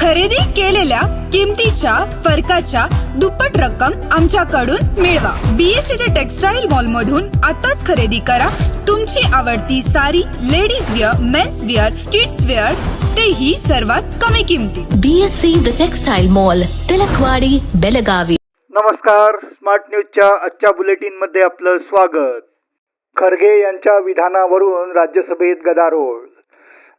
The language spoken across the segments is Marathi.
खरेदी केलेल्या किमतीच्या फरकाच्या दुप्पट रक्कम आमच्याकडून मिळवा. बीएससी ते टेक्सटाईल मॉल मधून आताच खरेदी करा. तुमची आवडती sari ladies wear men's wear kids wear तेही सर्वात कमी किमतीत BSc The Textile Mall, Tilakwadi Belagavi. नमस्कार. स्मार्ट न्यूजच्या आजच्या बुलेटिनमध्ये आपलं स्वागत. खरगे यांच्या विधानावरून राज्यसभेत गदारोळ.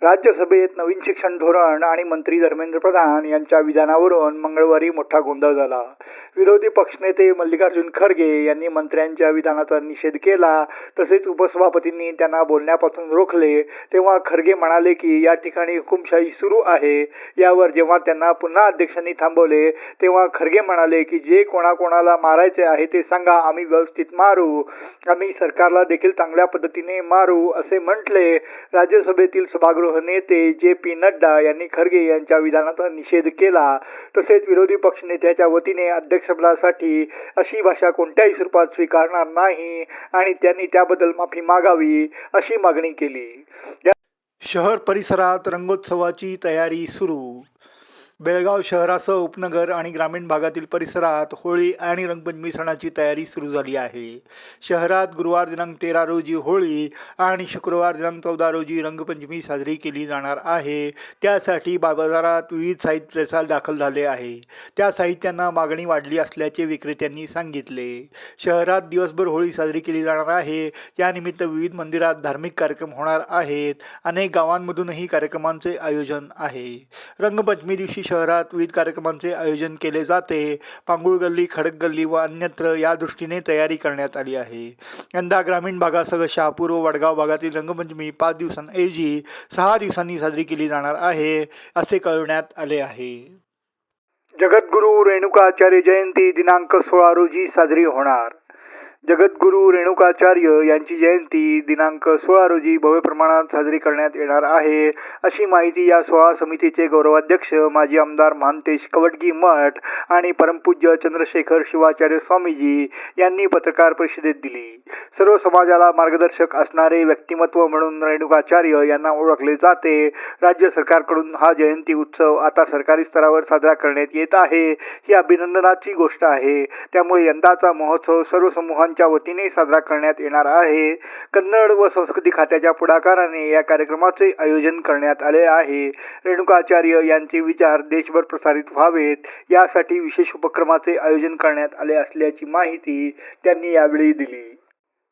राज्यसभेत नवीन शिक्षण धोरण आणि मंत्री धर्मेंद्र प्रधान यांच्या विधानावरून मंगळवारी मोठा गोंधळ झाला. विरोधी पक्षनेते मल्लिकार्जुन खरगे यांनी मंत्र्यांच्या विधानाचा निषेध केला. तसेच उपसभापतींनी त्यांना बोलण्यापासून रोखले. तेव्हा खरगे म्हणाले की या ठिकाणी हुकुमशाही सुरू आहे. यावर जेव्हा त्यांना पुन्हा अध्यक्षांनी थांबवले तेव्हा खरगे म्हणाले की जे कोणाकोणाला मारायचे आहे ते सांगा आम्ही व्यवस्थित मारू. आम्ही सरकारला देखील चांगल्या पद्धतीने मारू असे म्हटले. राज्यसभेतील सभागृह नेते जे पी नड्डा यांनी खरगे यांच्या विधानाचा निषेध केला. तसेच विरोधी पक्षनेत्याच्या वतीने अध्यक्ष शब्दासाठी अशी भाषा कोणत्याही स्वरूपात स्वीकारणार नाही आणि त्यांनी त्याबद्दल माफी मागावी अशी मागणी केली. शहर परिसरात रंगोत्सवाची तयारी सुरू. बेळगाव शहरासह उपनगर आणि ग्रामीण भागातील परिसरात होळी आणि रंगपंचमी सणाची तयारी सुरू झाली आहे. शहरात गुरुवार दिनांक तेरा रोजी होळी आणि शुक्रवार दिनांक चौदा रोजी रंगपंचमी साजरी केली जाणार आहे. त्यासाठी बाजारात विविध साहित्य दाखल झाले आहे. त्या साहित्यांना मागणी वाढली असल्याचे विक्रेत्यांनी सांगितले. शहरात दिवसभर होळी साजरी केली जाणार आहे. त्यानिमित्त विविध मंदिरात धार्मिक कार्यक्रम होणार आहेत. अनेक गावांमधूनही कार्यक्रमांचे आयोजन आहे. रंगपंचमी दिवशी शहरात विविध कार्यक्रमांचे आयोजन केले जाते. पांगुळ गल्ली खडक गल्ली व अन्यत्र या दृष्टीने तयारी करण्यात आली आहे. यंदा ग्रामीण भागासह शहापूर व वडगाव भागातील रंगपंचमी पाच दिवसांऐवजी सहा दिवसांनी साजरी केली जाणार आहे असे कळवण्यात आले आहे. जगद्गुरू रेणुकाचार्य जयंती दिनांक सोळा रोजी साजरी होणार. जगद्गुरू रेणुकाचार्य यांची जयंती दिनांक सोळा रोजी भव्य प्रमाणात साजरी करण्यात येणार आहे. अशी माहिती या सोळा समितीचे गौरवाध्यक्ष माजी आमदार महांतेश कवटगी मठ आणि परमपूज्य चंद्रशेखर शिवाचार्य स्वामीजी यांनी पत्रकार परिषदेत दिली. सर्व समाजाला मार्गदर्शक असणारे व्यक्तिमत्व म्हणून रेणुकाचार्य यांना ओळखले जाते. राज्य सरकारकडून हा जयंती उत्सव आता सरकारी स्तरावर साजरा करण्यात येत आहे. ही अभिनंदनाची गोष्ट आहे. त्यामुळे यंदाचा महोत्सव सर्व संस्थांच्या वतीने साजरा करण्यात येणार आहे. कन्नड व संस्कृती खात्याच्या पुढाकाराने या कार्यक्रमाचे आयोजन करण्यात आले आहे. रेणुकाचार्य यांचे विचार देशभर प्रसारित व्हावेत. यासाठी विशेष उपक्रमाचे आयोजन करण्यात आले असल्याची माहिती त्यांनी यावेळी दिली.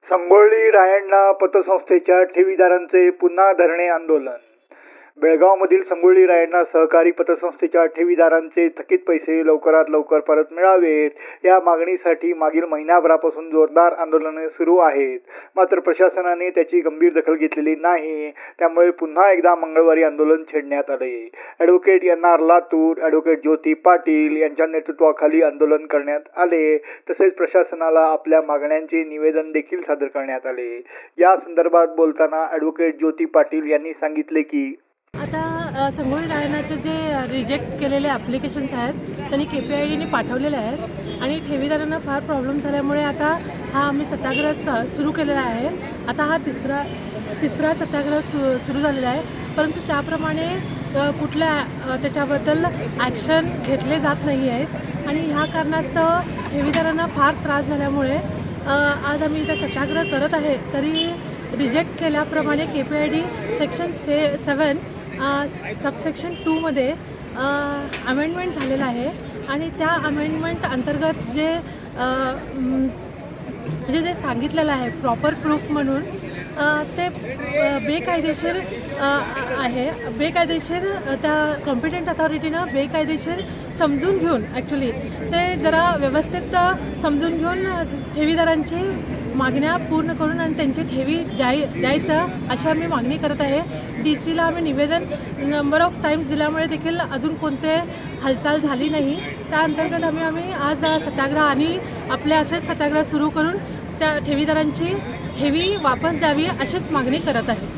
संगोळी रायण्णा पतसंस्थेच्या ठेवीदारांचे पुन्हा धरणे आंदोलन बेळगावमधील संगोळी रायण्णा सहकारी पतसंस्थेच्या ठेवीदारांचे थकीत पैसे लवकरात लवकर परत मिळावेत. या मागणीसाठी मागील महिनाभरापासून जोरदार आंदोलने सुरू आहेत. मात्र प्रशासनाने त्याची गंभीर दखल घेतलेली नाही. त्यामुळे पुन्हा एकदा मंगळवारी आंदोलन छेडण्यात आले. Advocate N R Latur advocate Jyoti Patil यांच्या नेतृत्वाखाली आंदोलन करण्यात आले. तसेच प्रशासनाला आपल्या मागण्यांचे निवेदन देखील सादर करण्यात आले. या संदर्भात बोलताना ॲडव्होकेट ज्योती पाटील यांनी सांगितले की आता संगोळी रायनाचे जे रिजेक्ट केलेले ॲप्लिकेशन्स आहेत त्यांनी के पी आय डीने पाठवलेले आहेत आणि ठेवीदारांना फार प्रॉब्लेम झाल्यामुळे आता हा आम्ही सत्याग्रह सुरू केलेला आहे. आता हा तिसरा तिसरा सत्याग्रह सु सुरू झालेला आहे. परंतु त्याप्रमाणे कुठल्या त्याच्याबद्दल ॲक्शन घेतले जात नाही आहेत आणि ह्या कारणास्तव ठेवीदारांना फार त्रास झाल्यामुळे आज आम्ही इथं सत्याग्रह करत आहे. तरी रिजेक्ट केल्याप्रमाणे K P I D section say seven subsection टूमध्ये अमेंडमेंट झालेलं आहे. आणि त्या अमेंडमेंट अंतर्गत जे म्हणजे जे सांगितलेलं आहे प्रॉपर प्रूफ म्हणून ते बेकायदेशीर आहे. बेकायदेशीर त्या कॉम्पिटंट अथॉरिटीनं बेकायदेशीर समजून घेऊन ॲक्च्युली ते जरा व्यवस्थित समजून घेऊन ठेवीदारांची मागण्या पूर्ण करून आणि त्यांची ठेवी द्याय द्यायचं अशी आम्ही मागणी करत आहे. डी सीला आम्ही निवेदन नंबर ऑफ टाईम्स दिल्यामुळे देखील अजून कोणते हालचाल झाली नाही. त्या अंतर्गत आम्ही आम्ही आज सत्याग्रह आणि आपले असेच सत्याग्रह सुरू करून त्या ठेवीदारांची ठेवी वापस द्यावी अशीच मागणी करत आहे.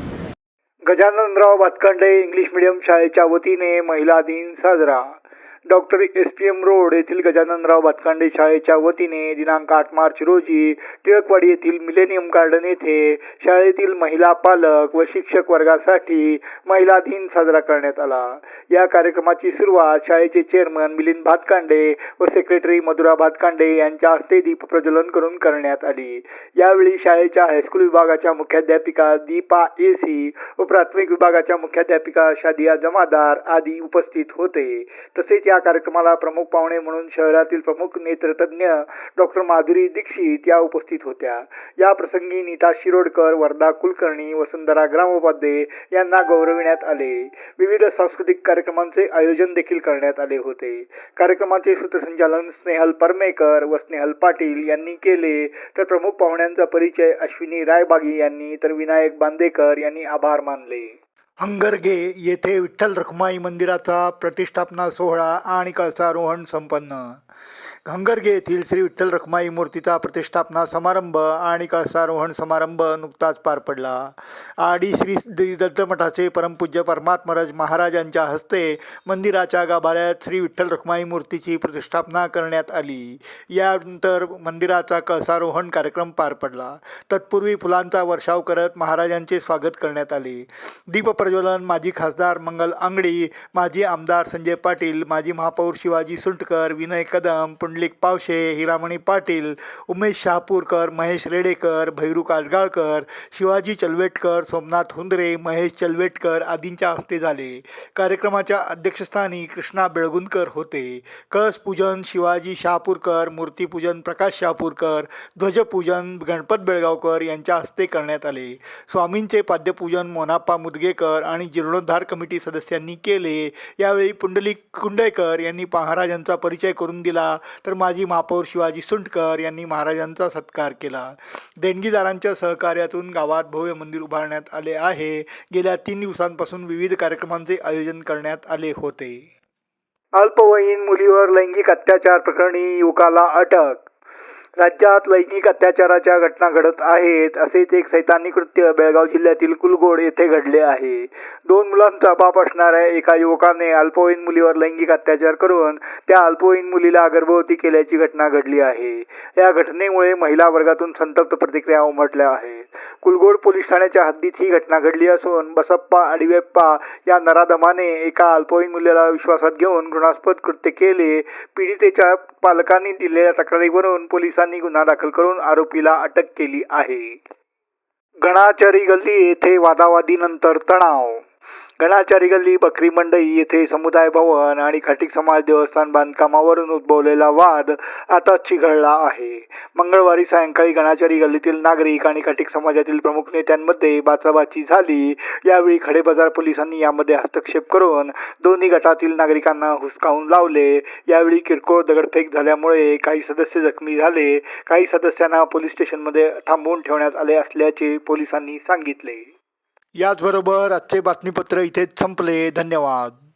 गजाननराव भातखंडे इंग्लिश मीडियम शाळेच्या वतीने महिला दिन साजरा. Doctor S P M road येथील गजाननराव भातकांडे शाळेच्या वतीने दिनांक आठ मार्च रोजी टिळकवाडी येथील मिलेनियम गार्डन येथे शाळेतील महिला पालक व शिक्षक वर्गासाठी महिला दिन साजरा करण्यात आला. या कार्यक्रमाची सुरुवात शाळेचे चेअरमन मिलिंद भातकांडे व सेक्रेटरी मधुरा भातकांडे यांच्या हस्ते दीप प्रज्वलन करून करण्यात आली. यावेळी शाळेच्या हायस्कूल विभागाच्या मुख्याध्यापिका दीपा ए सी व प्राथमिक विभागाच्या मुख्याध्यापिका शादिया जमादार आदी उपस्थित होते. तसेच या कार्यक्रमाला प्रमुख पाहुणे म्हणून शहरातील प्रमुख नेत्रतज्ञ डॉक्टर माधुरी दीक्षित या उपस्थित होत्या. या प्रसंगी नीता शिरोडकर वर्धा कुलकर्णी वसुंधरा ग्रामोपाध्ये यांना गौरविण्यात आले. विविध सांस्कृतिक कार्यक्रमांचे आयोजन देखील करण्यात आले होते. कार्यक्रमाचे सूत्रसंचालन स्नेहल परमेकर व स्नेहल पाटील यांनी केले. तर प्रमुख पाहुण्यांचा परिचय अश्विनी रायबागी यांनी तर विनायक बांदेकर यांनी आभार मानले. हंगरगे येथे विठ्ठल रखुमाई मंदिराचा प्रतिष्ठापना सोहळा आणि कळसारोहण संपन्न. हंगरगे येथील श्री विठ्ठल रखमाई मूर्तीचा प्रतिष्ठापना समारंभ आणि कळसारोहण समारंभ नुकताच पार पडला. आडी श्री दत्तमठाचे परमपूज्य परमात्मराज महाराजांच्या हस्ते मंदिराच्या गाभाऱ्यात श्री विठ्ठल रखमाई मूर्तीची प्रतिष्ठापना करण्यात आली. यानंतर मंदिराचा कळसारोहण कार्यक्रम पार पडला. तत्पूर्वी फुलांचा वर्षाव करत महाराजांचे स्वागत करण्यात आले. दीपप्रज्वलन माजी खासदार मंगल आंगडी माजी आमदार संजय पाटील माजी महापौर शिवाजी सुंटकर विनय कदम पुंडलिक पावशे हिरामणी पाटील उमेश शहापूरकर महेश रेडेकर भैरू काजगाळकर शिवाजी चलवेटकर सोमनाथ हुंदरे महेश चलवेटकर आदींच्या हस्ते झाले. कार्यक्रमाच्या अध्यक्षस्थानी कृष्णा बेळगुंदकर होते. कळस पूजन शिवाजी शहापूरकर मूर्तीपूजन प्रकाश शहापूरकर ध्वजपूजन गणपत बेळगावकर यांच्या हस्ते करण्यात आले. स्वामींचे पाद्यपूजन मोनाप्पा मुदगेकर आणि जीर्णोद्धार कमिटी सदस्यांनी केले. यावेळी पुंडलिक कुंडेकर यांनी महाराजांचा परिचय करून दिला. तर माजी महापौर शिवाजी सुंटकर यांनी महाराजांचा सत्कार केला. देणगीदारांच्या सहकार्यातून गावात भव्य मंदिर उभारण्यात आले आहे. गेल्या तीन दिवसांपासून विविध कार्यक्रमांचे आयोजन करण्यात आले होते. अल्पवयीन मुलीवर लैंगिक अत्याचार प्रकरणी युवकाला अटक राज्यात लैंगिक अत्याचाराच्या घटना घडत आहेत असेच एक सैतानी कृत्य बेळगाव जिल्ह्यातील कुलगोड येथे घडले आहे. दोन मुलांचा बाप असणाऱ्या एका युवकाने अल्पवयीन मुलीवर लैंगिक अत्याचार करून त्या अल्पवयीन मुलीला गर्भवती केल्याची घटना घडली आहे. या घटनेमुळे महिला वर्गातून संतप्त प्रतिक्रिया उमटल्या आहेत. कुलगोड पोलीस ठाण्याच्या हद्दीत ही घटना घडली असून बसप्पा अडिवेप्पा या नराधमाने एका अल्पवयीन मुलीला विश्वासात घेऊन घृणास्पद कृत्य केले. पीडितेच्या पालकांनी दिलेल्या तक्रारीवरून पोलिसांनी गुन्हा दाखल करून आरोपीला अटक केली आहे. गणाचारी गल्ली येथे वादावादीनंतर तणाव गणाचारी गल्ली बकरी मंडई येथे समुदाय भवन आणि खटिक समाज देवस्थान बांधकामावरून उद्भवलेला वाद आता चिघळला आहे. मंगळवारी सायंकाळी गणाचारी गल्लीतील नागरिक आणि खटिक समाजातील प्रमुख नेत्यांमध्ये बाचाबाची झाली. यावेळी खडेबाजार पोलिसांनी यामध्ये हस्तक्षेप करून दोन्ही गटातील नागरिकांना हुसकावून लावले. यावेळी किरकोळ दगडफेक झाल्यामुळे काही सदस्य जखमी झाले. काही सदस्यांना पोलीस स्टेशनमध्ये थांबवून ठेवण्यात आले असल्याचे पोलिसांनी सांगितले. याचबरोबर आजचे बातमीपत्र इथेच संपले. धन्यवाद.